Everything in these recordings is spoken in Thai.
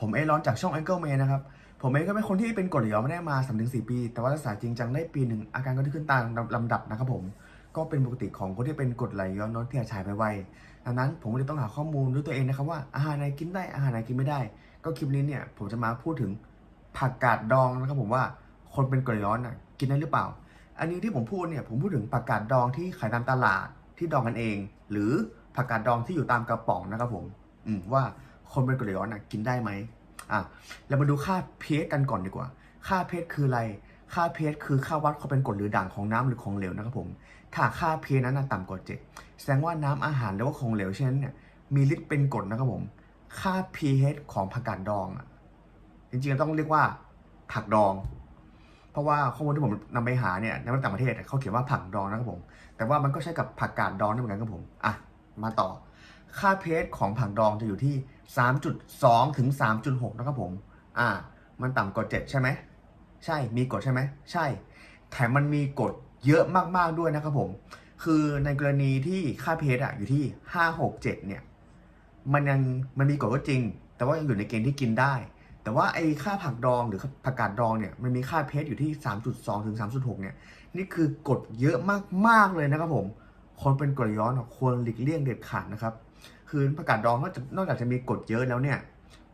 ผมเอร้อนจากช่อง a n g l e Man นะครับ ผมเองก็เป็นคนที่เป็นกรดไหลย้อนมาได้มา3-4 ปี แต่ว่ารักษาจริงจังได้ปีหนึ่งอาการก็ที่ขึ้นตามลำดับนะครับผมก็เป็นปกติของคนที่เป็นกรดไหลย้อนน้อยที่อาจฉายไปไวดังนั้นผมเลยต้องหาข้อมูลด้วยตัวเองนะครับว่าอาหารไหนกินได้อาหารไหนกินไม่ได้ ก็คลิปนี้เนี่ยผมจะมาพูดถึงผักกาดดองนะครับผมว่าคนเป็นกรดไหลย้อนนะกินได้หรือเปล่า อันนี้ที่ผมพูดเนี่ยผมพูดถึงผักกาดดองที่ขายตามตลาดที่ดองกันเอง หรือผักกาดดองที่อยู่ตามกระป๋องนะครับผมอืมว่า คนเป็นกรดไหลย้อนน่ะกินได้ไหมอะเรามาดูค่า pH กันก่อนดีกว่า ค่า pH คืออะไร ค่า pH คือค่าวัดความเป็นกรดหรือด่างของน้ำหรือของเหลวนะครับผม ถ้าค่า pH นั้นต่ำกว่า7แสดงว่าน้ำอาหารหรือว่าของเหลวเช่นนั้นเนี่ยมีฤทธิ์เป็นกรดนะครับผม ค่า pH ของผักกาดดองอะจริงๆต้องเรียกว่าผักดอง เพราะว่าข้อมูลที่ผมนำไปหาเนี่ยในต่างประเทศเขาเขียนว่าผักดองนะครับผม แต่ว่ามันก็ใช้กับผักกาดดองได้เหมือนกันครับผม อะ มาต่อ ค่าเพชของผักดองจะอยู่ที่ 3.2 ถึง 3.6 นะครับผม อ่า มันต่ำกว่า 7 ใช่ไหม ใช่ มีกฎใช่ไหม ใช่ แถมมันมีกฎเยอะมาก ๆ ด้วยนะครับผม คือในกรณีที่ค่าเพชอะอยู่ที่ 5 6 7 เนี่ย มันยัง มันมีกฎก็จริง แต่ว่ายังอยู่ในเกณฑ์ที่กินได้ แต่ว่าไอ้ค่าผักดองหรือผักกาดดองเนี่ย มันมีค่าเพชอยู่ที่ 3.2 ถึง 3.6 เนี่ย นี่คือกฎเยอะมาก ๆ เลยนะครับผมคนเป็นกรดย้อนควรหลีกเลี่ยงเด็ดขาดนะครับ คือผักกาดดองนอกจากนอกจากจะมีกฎเยอะแล้วเนี่ย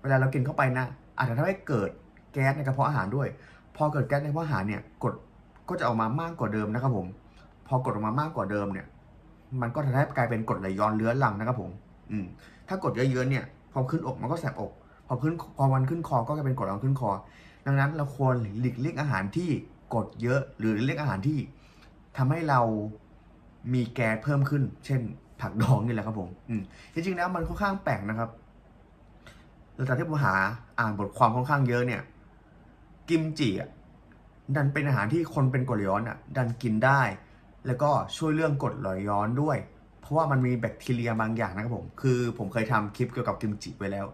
เวลาเรากินเข้าไปนะ อาจจะทำให้เกิดแก๊สในกระเพาะอาหารด้วย พอเกิดแก๊สในกระเพาะอาหารเนี่ยกฎก็จะออกมามากกว่าเดิมนะครับผม พอกรดออกมามากกว่าเดิมเนี่ย มันก็ทำให้กลายเป็นกรดไหลย้อนเรื้อรังนะครับผม อืม ถ้ากรดเยอะๆเนี่ย พอขึ้นอกมันก็แสบอก พอขึ้นพอมันขึ้นคอก็จะเป็นกรดร้อนขึ้นคอ ดังนั้นเราควรหลีกเลี่ยงอาหารที่กรดเยอะหรือเลี่ยงอาหารที่ทำให้เรามีแก๊สเพิ่มขึ้น เช่น ผักดองนี่แหละครับผมอืมจริงๆแล้วมันค่อนข้างแปลกนะครับหลังจากที่ผมหาอ่านบทความค่อนข้างเยอะเนี่ย กิมจิอะดันเป็นอาหารที่คนเป็นกรดย้อนอะ ดันกินได้ แล้วก็ช่วยเรื่องกรดไหลย้อนด้วย เพราะว่ามันมีแบคทีเรียบางอย่างนะครับผม คือผมเคยทำคลิปเกี่ยวกับกิมจิไว้แล้ว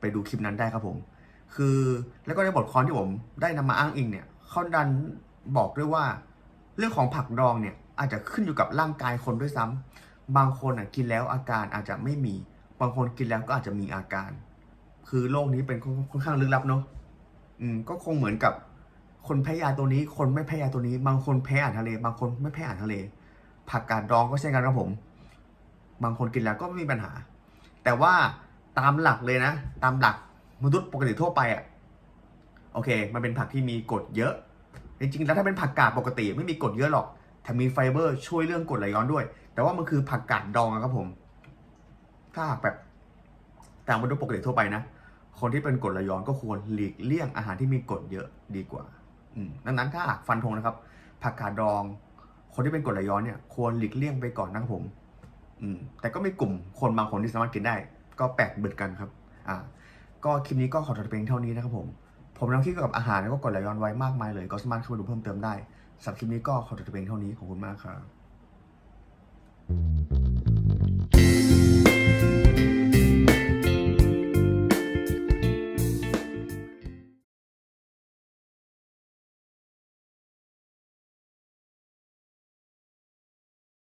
ไปดูคลิปนั้นได้ครับผม คือแล้วก็ในบทความที่ผมได้นำมาอ้างอิงเนี่ยเขาดันบอกด้วยว่า เรื่องของผักดองเนี่ยอาจจะขึ้นอยู่กับร่างกายคนด้วยซ้ำ บางคนอะกินแล้วอาการอาจจะไม่มี บางคนกินแล้วก็อาจจะมีอาการ คือโรคนี้เป็นค่อนข้างลึกลับเนาะอืมก็คงเหมือนกับคนแพ้ยาตัวนี้ คนไม่แพ้ยาตัวนี้ บางคนแพ้อาหารทะเล บางคนไม่แพ้อาหารทะเล ผักกาดดองก็เช่นกันครับผม บางคนกินแล้วก็ไม่มีปัญหา แต่ว่าตามหลักเลยนะ ตามหลักมนุษย์ปกติทั่วไปอะ่ะ โอเค มันเป็นผักที่มีกรดเยอะ จริงๆ แล้วถ้าเป็นผักกาดปกติไม่มีกรดเยอะหรอก แต่มีไฟเบอร์ช่วยเรื่องกรดไหลย้อนด้วย แต่ว่ามันคือผักกาดดองครับผม ถ้าหากแบบตามมนุษย์ปกติทั่วไปนะ คนที่เป็นกรดไหลย้อนก็ควรหลีกเลี่ยงอาหารที่มีกรดเยอะดีกว่าอืมดังนั้นถ้าหากฟันธงนะครับ ผักกาดดอง คนที่เป็นกรดไหลย้อนเนี่ย ควรหลีกเลี่ยงไปก่อนนะครับผม อืม แต่ก็มีกลุ่มคนบางคนที่สามารถกินได้ ก็แปลกเบิดกันครับ อ่า ก็คลิปนี้ก็ขอจบเพียงเท่านี้นะครับผม ผมนำคลิปเกี่ยวกับอาหารแล้วก็กรดไหลย้อนไว้มากมายเลย ก็สามารถเข้าไปดูเพิ่มเติมได้สำหรับคลิปนี้ก็ขอจบเพียงเท่านี้ขอบคุณมากครับ